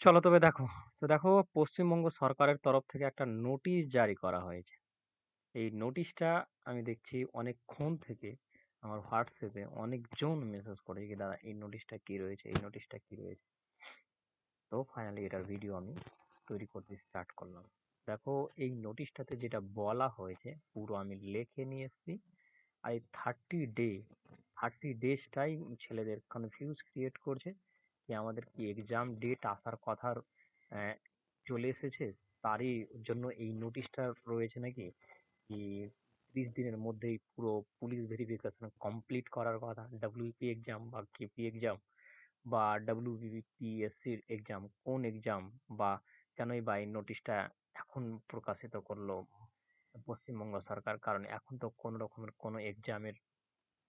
চলো তবে দেখো। তো দেখো পশ্চিমবঙ্গ সরকারের তরফ থেকে একটা নোটিশ জারি করা হয়েছে। এই নোটিশটা আমি দেখছি অনেকক্ষণ থেকে আমার এ অনেকজন মেসেজ করে যে দাদা এই নোটিশটা কি রয়েছে, এই নোটিশটা কি রয়েছে। তো ফাইনালি এটার ভিডিও আমি তৈরি করতে স্টার্ট করলাম। দেখো এই নোটিশটাতে যেটা বলা হয়েছে পুরো আমি লিখে নিয়ে এসেছি। আর এই থার্টি ডে থার্টি ডেজটাই ছেলেদের কনফিউজ ক্রিয়েট করছে যে আমাদের কি এক্সাম ডেট আসার কথা আহ, চলে এসেছে? তারই জন্য এই নোটিশটা রয়েছে নাকি? কি ত্রিশ দিনের মধ্যেই পুরো পুলিশ ভেরিফিকেশন কমপ্লিট করার কথা? ডাব্লিউপি এক্সাম বা কেপি এক্সাম বা ডাব্লিউবিপিএসসির এক্সাম কোন এক্সাম বা কেনই বা এই নোটিশটা এখন প্রকাশিত করল পশ্চিমবঙ্গ সরকার? কারণ এখন তো কোনো রকমের কোনো এক্সামের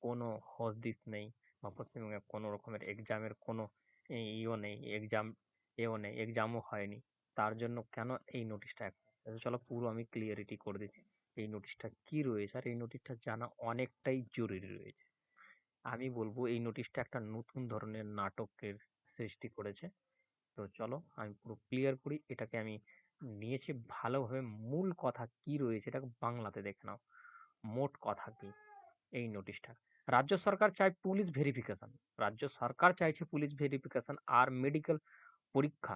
কোনো হদিস নেই বা পশ্চিমবঙ্গে কোনো রকমের এক্সামের কোনো ইও নেই এক্সাম এও নেই এক্সামও হয়নি। তার জন্য কেন এই notice নোটিশটা চলো পুরো আমি ক্লিয়ারিটি করে দিচ্ছি। এই নোটিশটা কি রয়েছে? আর এই নোটিশটা জানা অনেকটাই জরুরি রয়েছে। আমি বলব এই নোটিশটা একটা নতুন ধরনের নাটকের সৃষ্টি করেছে। তো চলো আমি পুরো ক্লিয়ার করি। এটাকে আমি নিয়েছি ভালোভাবে। মূল কথা কি রয়েছে? এটাকে বাংলাতে দেখে নাও। মোট কথা কি? এই নোটিশটা রাজ্য সরকার চায় পুলিশ ভেরিফিকেশন রাজ্য সরকার চাইছে পুলিশ ভেরিফিকেশন আর মেডিকেল পরীক্ষা।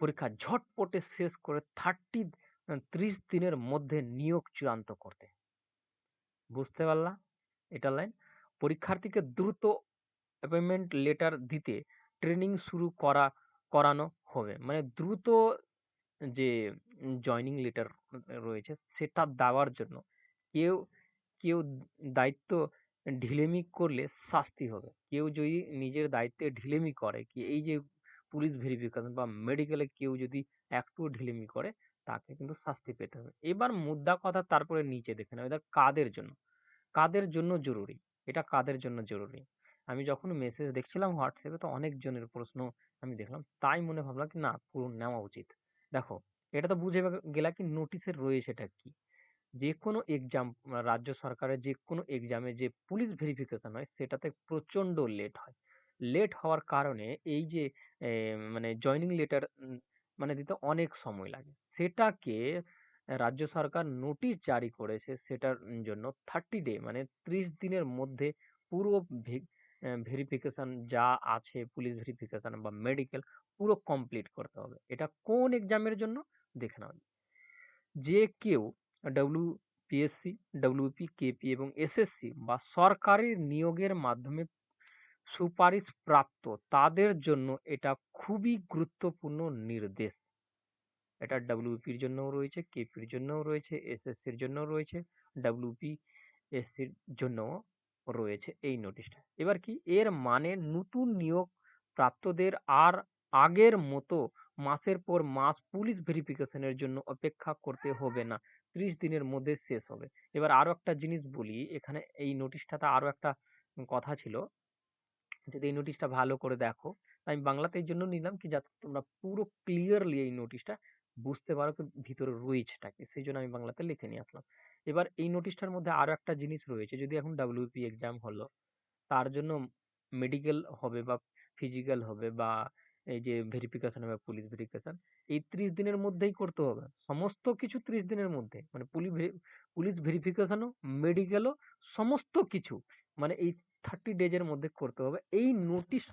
পরীক্ষা ঝটপটে শেষ করে থার্টি ত্রিশ দিনের মধ্যে নিয়োগ চূড়ান্ত করতে। বুঝতে পারলা? এটা লাইন পরীক্ষার্থীকে দ্রুত অ্যাপয়েন্টমেন্ট লেটার দিতে ট্রেনিং শুরু করা, করানো হবে। মানে দ্রুত যে জয়নিং লেটার রয়েছে, সেটা দেওয়ার জন্য কেউ কেউ দায়িত্ব ঢিলেমি করলে শাস্তি হবে। কেউ যদি নিজের দায়িত্বে ঢিলেমি করে কি এই যে পুলিশ ভেরিফিকেশন বা মেডিকেলে কেউ যদি একটু ঢিলেমি করে, তাকে কিন্তু শাস্তি পেতে হবে। এবার মুদ্রা কথা তারপরে নিচে দেখে নেবে এবার কাদের জন্য? কাদের জন্য জরুরি? এটা কাদের জন্য জরুরি? আমি যখন মেসেজ দেখছিলাম হোয়াটসঅ্যাপে তো অনেকজনের প্রশ্ন আমি দেখলাম। তাই মনে ভাবলাম কি না, পুরো নেওয়া উচিত। দেখো, এটা তো বুঝে গেলা কি নোটিশের রয়েছে এটা কি? যে কোনো এক্সাম রাজ্য সরকারের যে কোনো এক্সামে যে পুলিশ ভেরিফিকেশন হয়, সেটাতে প্রচণ্ড লেট হয়। লেট হওয়ার কারণে এই যে মানে জয়নিং লেটার মানে দিতে অনেক সময় লাগে। সেটাকে রাজ্য সরকার নোটিশ জারি করেছে সেটার জন্য থার্টি ডে মানে ত্রিশ দিনের মধ্যে পুরো ভেরিফিকেশন যা আছে পুলিশ ভেরিফিকেশন বা মেডিকেল পুরো কমপ্লিট করতে হবে। এটা কোন এক্সামের জন্য? দেখে নাও। যে কেউ ডব্লিউপিএসসি ডব্লিউপি কেপি এবং এসএসসি বা সরকারি নিয়োগের মাধ্যমে সুপারিশ প্রাপ্ত তাদের জন্য এটা খুবই গুরুত্বপূর্ণ নির্দেশ। এটা ডাব্লিউপির জন্যও রয়েছে কেপির জন্যও রয়েছে এসএসসির জন্যও রয়েছে ডাব্লিউপিএসসির জন্যও রয়েছে এই নোটিশটা। এবার কি, এর মানে নতুন নিয়োগ প্রাপ্তদের আর আগের মতো মাসের পর মাস পুলিশ ভেরিফিকেশনের জন্য অপেক্ষা করতে হবে না। ত্রিশ দিনের মধ্যে শেষ হবে। এবার আরও একটা জিনিস বলি, এখানে এই নোটিশটাতে আরও একটা কথা ছিল যদি এই নোটিশটা ভালো করে দেখো। আমি বাংলাতে এই জন্য নিলাম কি যাতে তোমরা পুরো ক্লিয়ারলি এই নোটিশটা বুঝতে পারো ভিতরে রয়েছেটা কি, সেই জন্য আমি বাংলাতে লিখে নিয়ে আসলাম। এবার এই নোটিশটার মধ্যে আরও একটা জিনিস রয়েছে, যদি এখন ডাব্লিউপি এক্সাম হলো, তার জন্য মেডিকেল হবে বা ফিজিক্যাল হবে বা এই যে ভেরিফিকেশন হবে পুলিশ ভেরিফিকেশন এই ত্রিশ দিনের মধ্যেই করতে হবে। সমস্ত কিছু ত্রিশ দিনের মধ্যে। মানে পুলিশ পুলিশ ভেরিফিকেশনও মেডিকেলও সমস্ত কিছু। মানে এই থার্টি ডেজের মধ্যে করতে হবে। এই নোটিশ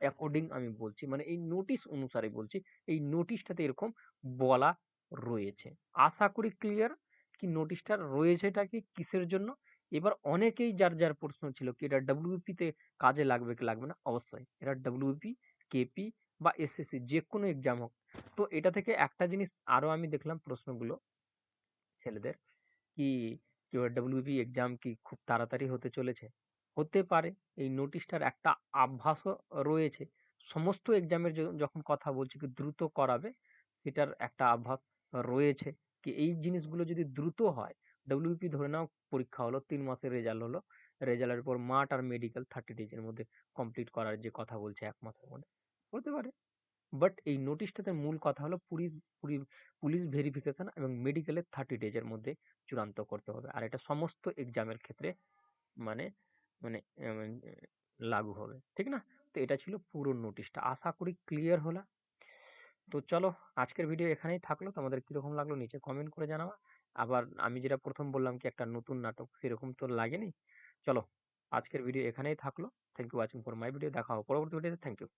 অ্যাকর্ডিং আমি বলছি মানে এই নোটিশ অনুসারে বলছি, এই নোটিশটাতে এরকম বলা রয়েছে। আশা করি ক্লিয়ার কি notice নোটিশটা রয়েছেটা কি, কিসের জন্য? এবার অনেকেই যার যার প্রশ্ন ছিল, কি এটা ডাব্লিউপি তে কাজে লাগবে কি লাগবে না? অবশ্যই। এটা ডাব্লিউপি কেপি বা এসএসসি যে কোনো এক্সাম হোক। তো এটা থেকে একটা জিনিস আরও আমি দেখলাম প্রশ্নগুলো ছেলেদের কি ডাব্লিউপি এক্সাম কি খুব তাড়াতাড়ি হতে চলেছে? হতে পারে। এই নোটিশটার একটা আভাসও রয়েছে। সমস্ত এক্সামের যখন কথা বলছি কি দ্রুত করাবে, সেটার একটা আভাস রয়েছে কি এই জিনিসগুলো যদি দ্রুত হয় ডাব্লিউপি ধরে নাও পরীক্ষা হলো, তিন মাসের রেজাল্ট হলো। রেজাল্টের পর মাঠ আর মেডিকেল থার্টি ডেজের মধ্যে কমপ্লিট করার যে কথা বলছে এক মাসের মধ্যে। হতে পারে। বাট এই নোটিশটাতে মূল কথা হলো পুলিশ পুলিশ ভেরিফিকেশন এবং মেডিকেলের থার্টি ডেজের মধ্যে চূড়ান্ত করতে হবে। আর এটা সমস্ত এক্সামের ক্ষেত্রে মানে মানে লাগু হবে। ঠিক না? তো এটা ছিল পুরো নোটিশটা আশা করি ক্লিয়ার হলো। তো চলো, আজকের ভিডিও এখানেই থাকল। তোমাদের কীরকম লাগল নিচে কমেন্ট করে জানাও আবার আমি যেটা প্রথম বললাম কি, একটা নতুন নাটক, সেরকম তো লাগেনি। চলো, আজকের ভিডিও এখানেই থাকল। Thank you watching for my video দেখা হবে পরবর্তী ভিডিওতে থ্যাংক ইউ